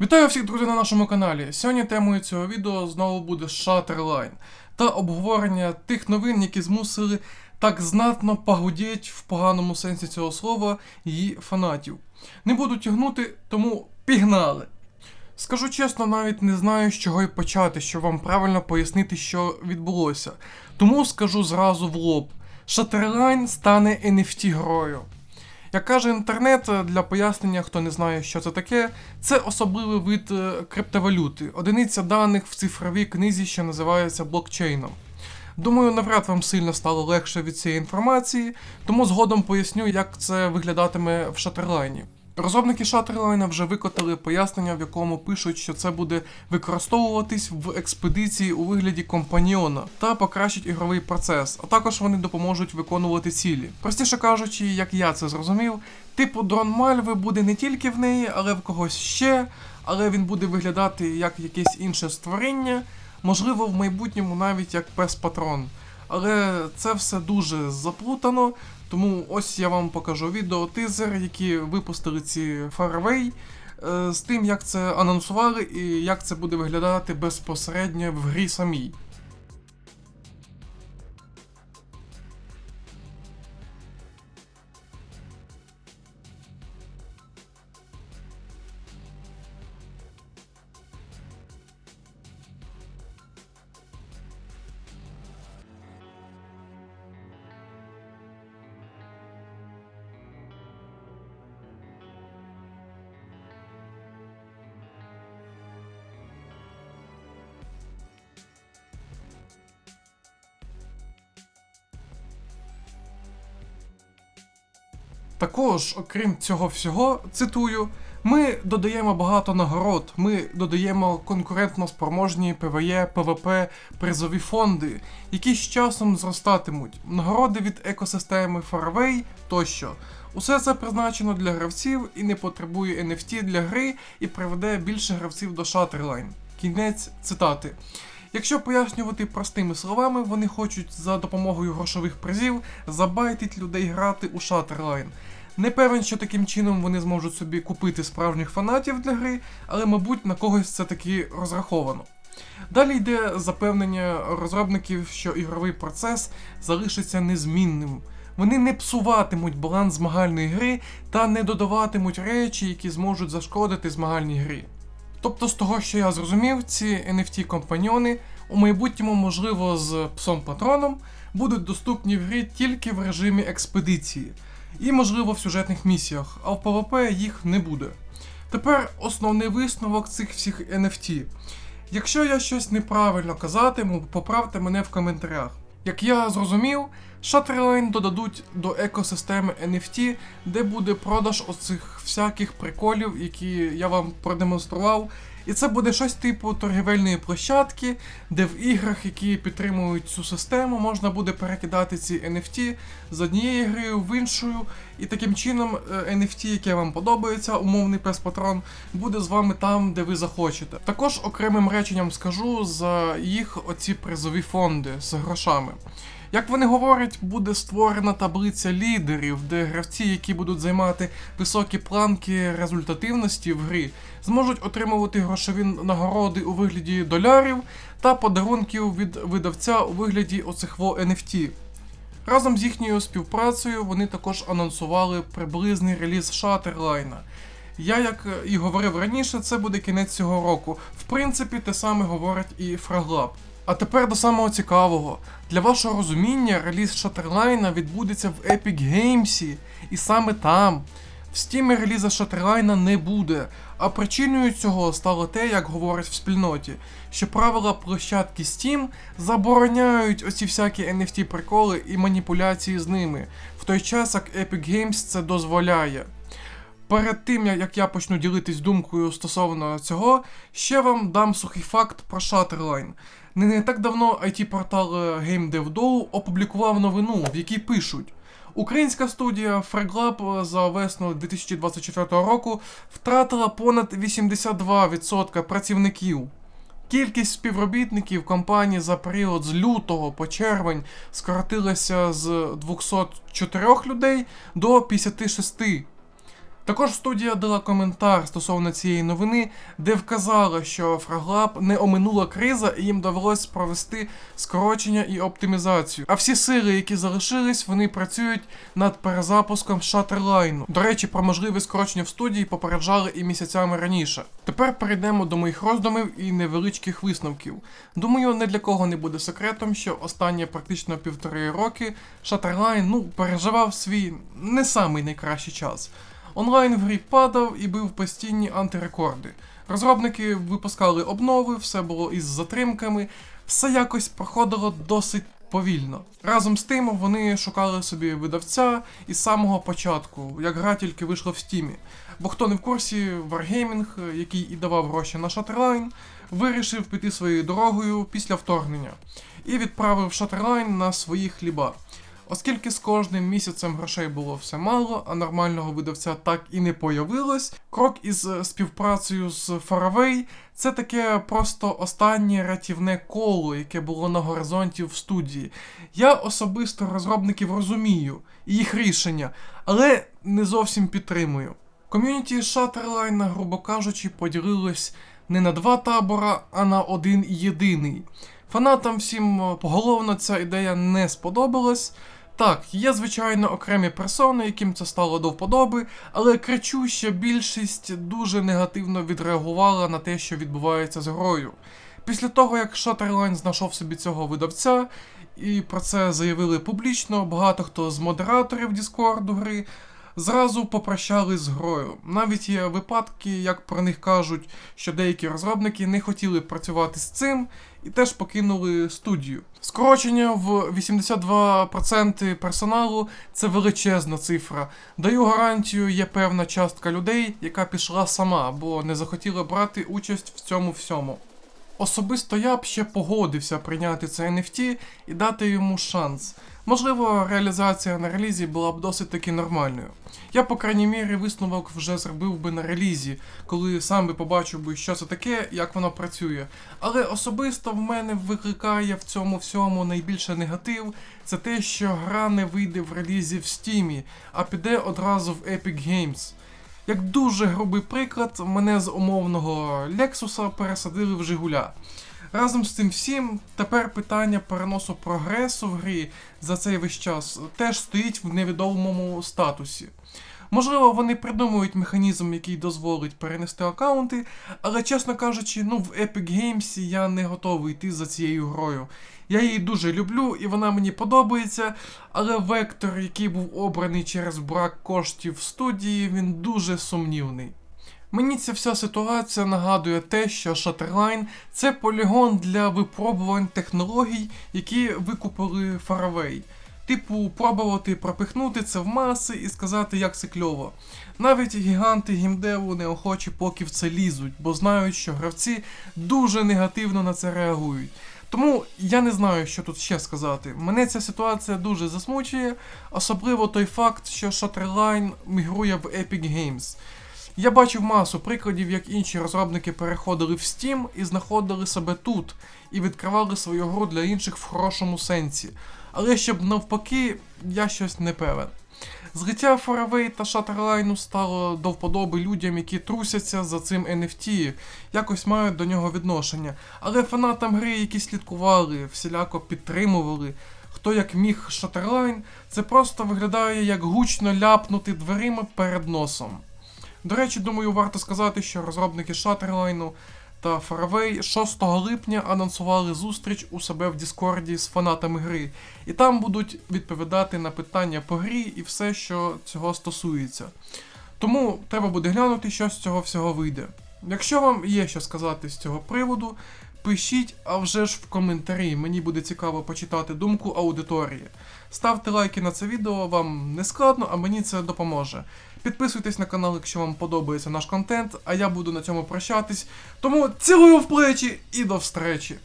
Вітаю всіх друзі на нашому каналі. Сьогодні темою цього відео знову буде Shutterline та обговорення тих новин, які змусили так знатно погудіть в поганому сенсі цього слова її фанатів. Не буду тягнути, тому пігнали. Скажу чесно, навіть не знаю, з чого й почати, щоб вам правильно пояснити, що відбулося. Тому скажу зразу в лоб: Shutterline стане NFT грою. Як каже інтернет, е, для пояснення, хто не знає, що це таке, це особливий вид е, криптовалюти, одиниця даних в цифровій книзі, що називається блокчейном. Думаю, навряд вам сильно стало легше від цієї інформації, тому згодом поясню, як це виглядатиме в шатерлайні. Розробники Шатерлайна вже викотали пояснення, в якому пишуть, що це буде використовуватись в експедиції у вигляді компаньйона та покращить ігровий процес, а також вони допоможуть виконувати цілі. Простіше кажучи, як я це зрозумів, типу дрон Мальви буде не тільки в неї, але в когось ще, але він буде виглядати як якесь інше створіння, можливо, в майбутньому навіть як пес-патрон. Але це все дуже заплутано, тому ось я вам покажу відео тизер, які випустили ці е, з тим, як це анонсували і як це буде виглядати безпосередньо в грі самій. Також, окрім цього всього, цитую, ми додаємо багато нагород, ми додаємо конкурентно спроможні ПВЕ, ПВП, призові фонди, які з часом зростатимуть, нагороди від екосистеми Faraway тощо. Усе це призначено для гравців і не потребує NFT для гри і приведе більше гравців до Shutterline. Кінець цитати. Якщо пояснювати простими словами, вони хочуть за допомогою грошових призів забайтить людей грати у Shutterline. Не певен, що таким чином вони зможуть собі купити справжніх фанатів для гри, але, мабуть, на когось це таки розраховано. Далі йде запевнення розробників, що ігровий процес залишиться незмінним. Вони не псуватимуть баланс змагальної гри та не додаватимуть речі, які зможуть зашкодити змагальній грі. Тобто, з того, що я зрозумів, ці NFT-компаньйони у майбутньому, можливо, з псом патроном будуть доступні в грі тільки в режимі експедиції, і, можливо, в сюжетних місіях, а в PvP їх не буде. Тепер основний висновок цих всіх NFT. Якщо я щось неправильно казатиму, поправте мене в коментарях. Як я зрозумів, Shutterline додадуть до екосистеми NFT, де буде продаж оцих всяких приколів, які я вам продемонстрував. І це буде щось типу торгівельної площадки, де в іграх, які підтримують цю систему, можна буде перекидати ці NFT з однієї гри в іншу, і таким чином е, NFT, яке вам подобається, умовний пес-патрон, буде з вами там, де ви захочете. Також окремим реченням скажу за їх оці призові фонди з грошами. Як вони говорять, буде створена таблиця лідерів, де гравці, які будуть займати високі планки результативності в грі, зможуть отримувати грошові нагороди у вигляді долярів та подарунків від видавця у вигляді оцихво NFT. Разом з їхньою співпрацею вони також анонсували приблизний реліз Шатерлайна. Я, як і говорив раніше, це буде кінець цього року. В принципі, те саме говорять і Фраглаб. А тепер до самого цікавого. Для вашого розуміння, реліз Шатерлайна відбудеться в Epic Games, і саме там. В Steam реліза Шатерлайна не буде, а причиною цього стало те, як говорять в спільноті, що правила площадки Steam забороняють оці всякі NFT приколи і маніпуляції з ними, в той час як Epic Games це дозволяє. Перед тим, як я почну ділитись думкою стосовно цього, ще вам дам сухий факт про Shutterline. Не, не так давно IT-портал GameDevDow опублікував новину, в якій пишуть. Українська студія FragLab за весну 2024 року втратила понад 82% працівників. Кількість співробітників компанії за період з лютого по червень скоротилася з 204 людей до 56. Також студія дала коментар стосовно цієї новини, де вказала, що Фраглаб не оминула криза і їм довелось провести скорочення і оптимізацію. А всі сили, які залишились, вони працюють над перезапуском Шатерлайну. До речі, про можливе скорочення в студії попереджали і місяцями раніше. Тепер перейдемо до моїх роздумів і невеличких висновків. Думаю, не для кого не буде секретом, що останні практично півтори роки Шатерлайн ну переживав свій не самий найкращий час. Онлайн в грі падав і бив постійні антирекорди. Розробники випускали обнови, все було із затримками, все якось проходило досить повільно. Разом з тим вони шукали собі видавця із самого початку, як гра тільки вийшла в стімі. Бо хто не в курсі, Wargaming, який і давав гроші на Shutterline, вирішив піти своєю дорогою після вторгнення і відправив Shutterline на свої хліба. Оскільки з кожним місяцем грошей було все мало, а нормального видавця так і не появилось, крок із е, співпрацею з Faraway – це таке просто останнє рятівне коло, яке було на горизонті в студії. Я особисто розробників розумію і їх рішення, але не зовсім підтримую. Ком'юніті Shutterline, грубо кажучи, поділилось не на два табора, а на один єдиний. Фанатам всім е, поголовно ця ідея не сподобалась. Так, є, звичайно, окремі персони, яким це стало до вподоби, але кричуща більшість дуже негативно відреагувала на те, що відбувається з грою. Після того, як Shutterline знайшов собі цього видавця, і про це заявили публічно, багато хто з модераторів Діскорду гри зразу попрощались з грою. Навіть є випадки, як про них кажуть, що деякі розробники не хотіли працювати з цим і теж покинули студію. Скорочення в 82% персоналу це величезна цифра. Даю гарантію, є певна частка людей, яка пішла сама, бо не захотіла брати участь в цьому всьому. Особисто я б ще погодився прийняти це NFT і дати йому шанс. Можливо, реалізація на релізі була б досить таки нормальною. Я, по крайній мірі, висновок вже зробив би на релізі, коли сам би побачив би, що це таке, як воно працює. Але особисто в мене викликає в цьому всьому найбільше негатив, це те, що гра не вийде в релізі в Стімі, а піде одразу в Epic Games. Як дуже грубий приклад, мене з умовного Лексуса пересадили в Жигуля. Разом з цим всім, тепер питання переносу прогресу в грі за цей весь час теж стоїть в невідомому статусі. Можливо, вони придумують механізм, який дозволить перенести аккаунти, але, чесно кажучи, ну в Epic Games я не готовий йти за цією грою. Я її дуже люблю і вона мені подобається, але вектор, який був обраний через брак коштів в студії, він дуже сумнівний. Мені ця вся ситуація нагадує те, що Shutterline – це полігон для випробувань технологій, які викупили Faraway. Типу, пробувати пропихнути це в маси і сказати, як це кльово. Навіть гіганти гімдеву неохочі поки в це лізуть, бо знають, що гравці дуже негативно на це реагують. Тому я не знаю, що тут ще сказати. Мене ця ситуація дуже засмучує, особливо той факт, що Shutterline мігрує в Epic Games. Я бачив масу прикладів, як інші розробники переходили в Steam і знаходили себе тут, і відкривали свою гру для інших в хорошому сенсі. Але щоб навпаки, я щось не певен. Злиття Faraway та Shutterline стало до вподоби людям, які трусяться за цим NFT, якось мають до нього відношення. Але фанатам гри, які слідкували, всіляко підтримували, хто як міг Shutterline, це просто виглядає як гучно ляпнути дверима перед носом. До речі, думаю, варто сказати, що розробники Shutterline та Фаравей 6 липня анонсували зустріч у себе в Діскорді з фанатами гри, і там будуть відповідати на питання по грі і все, що цього стосується. Тому треба буде глянути, що з цього всього вийде. Якщо вам є що сказати з цього приводу, пишіть, а вже ж в коментарі. Мені буде цікаво почитати думку аудиторії. Ставте лайки на це відео, вам не складно, а мені це допоможе. Підписуйтесь на канал, якщо вам подобається наш контент, а я буду на цьому прощатись. Тому цілую в плечі і до встречі!